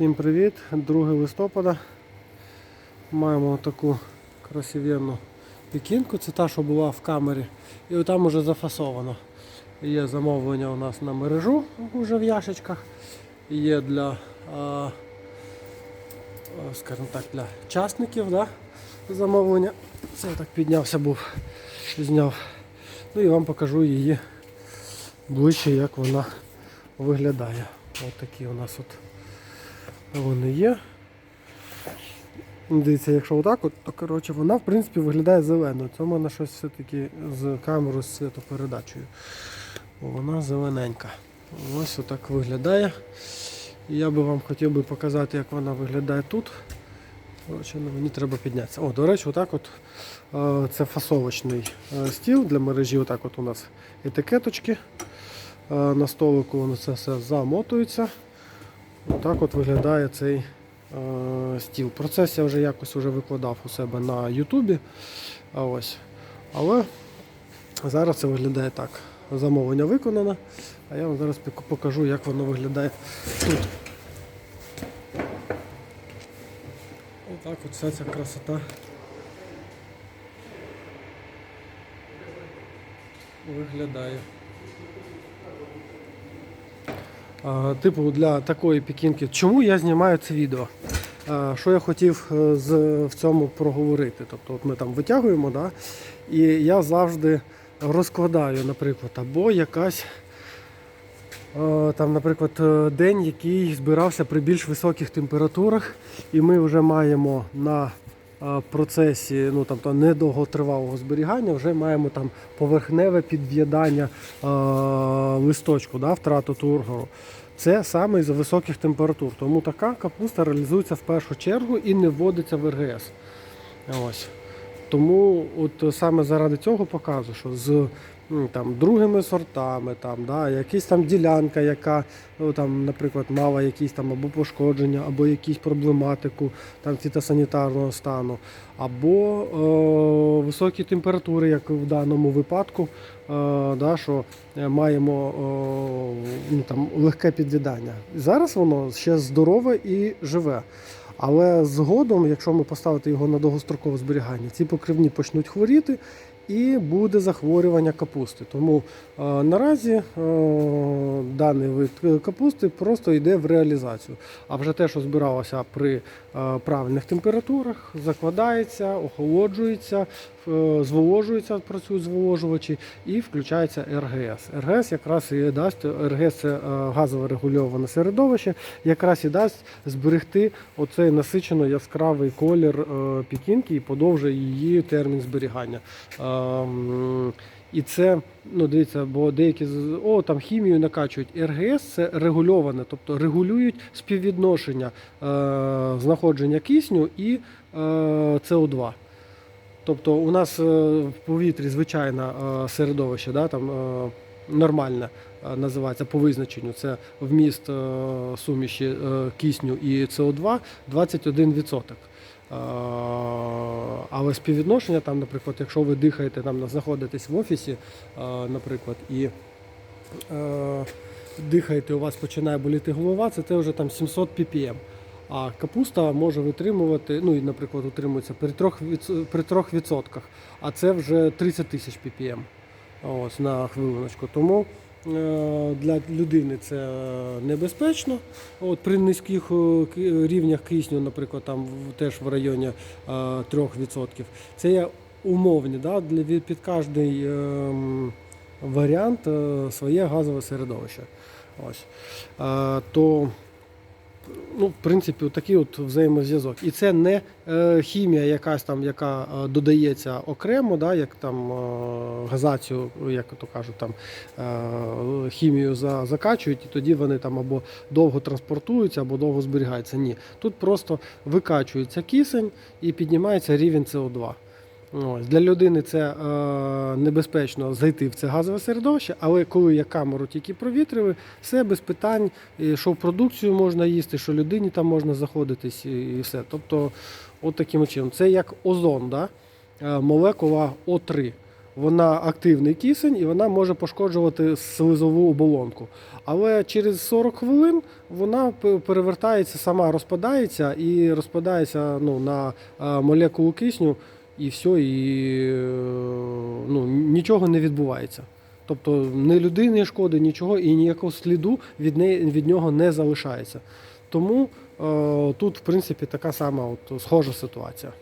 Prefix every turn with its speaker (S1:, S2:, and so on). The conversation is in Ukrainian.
S1: Всім привіт! 2 листопада. Маємо таку красивенну пікінку. Це та, що була в камері. І отам уже зафасовано. Є замовлення у нас на мережу вже в яшечках. Є для, скажімо так, для частників да, замовлення. Це я так піднявся був, зняв. Ну і вам покажу її ближче, як вона виглядає. Ось такі у нас от вони є. Дивіться, якщо отак, от, то коротше, вона в принципі виглядає зеленою. Це в мене щось все-таки з камерою з світопередачею. Вона зелененька. Ось отак виглядає. Я би вам хотів би показати, як вона виглядає тут. Коротше, ну, мені треба піднятися. О, до речі, отак от, е, це фасовочний е, стіл для мережі. Отак от у нас етикеточки. Е, На столику воно це все замотується. Отак от виглядає цей е, стіл. Процес я вже якось вже викладав у себе на Ютубі. Але зараз це виглядає так. Замовлення виконано, а я вам зараз покажу, як воно виглядає тут. Отак от вся ця красота виглядає. А, Типу для такої пікінки. Чому я знімаю це відео? Що я хотів е, в цьому проговорити? Тобто от ми там витягуємо, да? і я завжди розкладаю, наприклад, або якась е, там, наприклад, е, день, який збирався при більш високих температурах, і ми вже маємо на процесі ну, там, то недовготривалого зберігання, вже маємо там поверхневе підв'ядання е, листочку, да, втрату тургору. Це саме із високих температур. Тому така капуста реалізується в першу чергу і не вводиться в РГС. Ось. Тому от саме заради цього показую, що з там, другими сортами, там, да, якась там ділянка, яка, ну, там, наприклад, мала якісь там або пошкодження, або якісь проблематику там, фітосанітарного стану, або е, високі температури, як в даному випадку, е, да, що е, маємо е, ну, там, легке підвідання. Зараз воно ще здорове і живе. Але згодом, якщо ми поставити його на довгострокове зберігання, ці покривні почнуть хворіти і буде захворювання капусти. Тому е, наразі е, даний вид капусти просто йде в реалізацію. А вже те, що збиралося при е, правильних температурах, закладається, охолоджується, зволожується, працюють зволожувачі і включається РГС. РГС якраз і дасть РГС це е, газове регульоване середовище, якраз і дасть зберегти оцей насичено яскравий колір е, пікінки і подовжує її термін зберігання. І це, ну дивіться, бо деякі о, там хімію накачують. РГС це регульоване, тобто регулюють співвідношення е, знаходження кисню і е, СО2. Тобто у нас е, в повітрі звичайне е, середовище, да, там, е, нормальне називається по визначенню. Це вміст суміші кисню і СО2 21%. Е, Але співвідношення, там, наприклад, якщо ви дихаєте, там, знаходитесь в офісі, наприклад, і дихаєте, у вас починає боліти голова, це те вже там 700 ppm. А капуста може витримувати, ну і, наприклад, утримується при 3%, при 3%, а це вже 30 тисяч ppm ось, на хвилиночку. Тому е, для людини це небезпечно. От, при низьких е, рівнях кисню, наприклад, там теж в районі е, 3%. Це є умовні, да, для, під кожний варіант е, своє газове середовище. Ось. Е, то ну, в принципі, такий от взаємозв'язок. І це не е, хімія, якась там, яка е, додається окремо, да, як там е, газацію, як то кажуть, там хімію за, закачують, і тоді вони там або довго транспортуються, або довго зберігаються. Ні. Тут просто викачується кисень і піднімається рівень СО2. Ось. Для людини це е, небезпечно зайти в це газове середовище, але коли я камеру тільки провітрили, все без питань, що в продукцію можна їсти, що людині там можна заходитись і все. Тобто, от таким чином. Це як озон, да? Е, молекула О3. вона активний кисень і вона може пошкоджувати слизову оболонку. Але через 40 хвилин вона перевертається, сама розпадається і розпадається ну, на е, молекулу кисню, і все, і е, ну, нічого не відбувається. Тобто не людині шкоди, нічого, і ніякого сліду від, неї, від нього не залишається. Тому е, тут, в принципі, така сама от, схожа ситуація.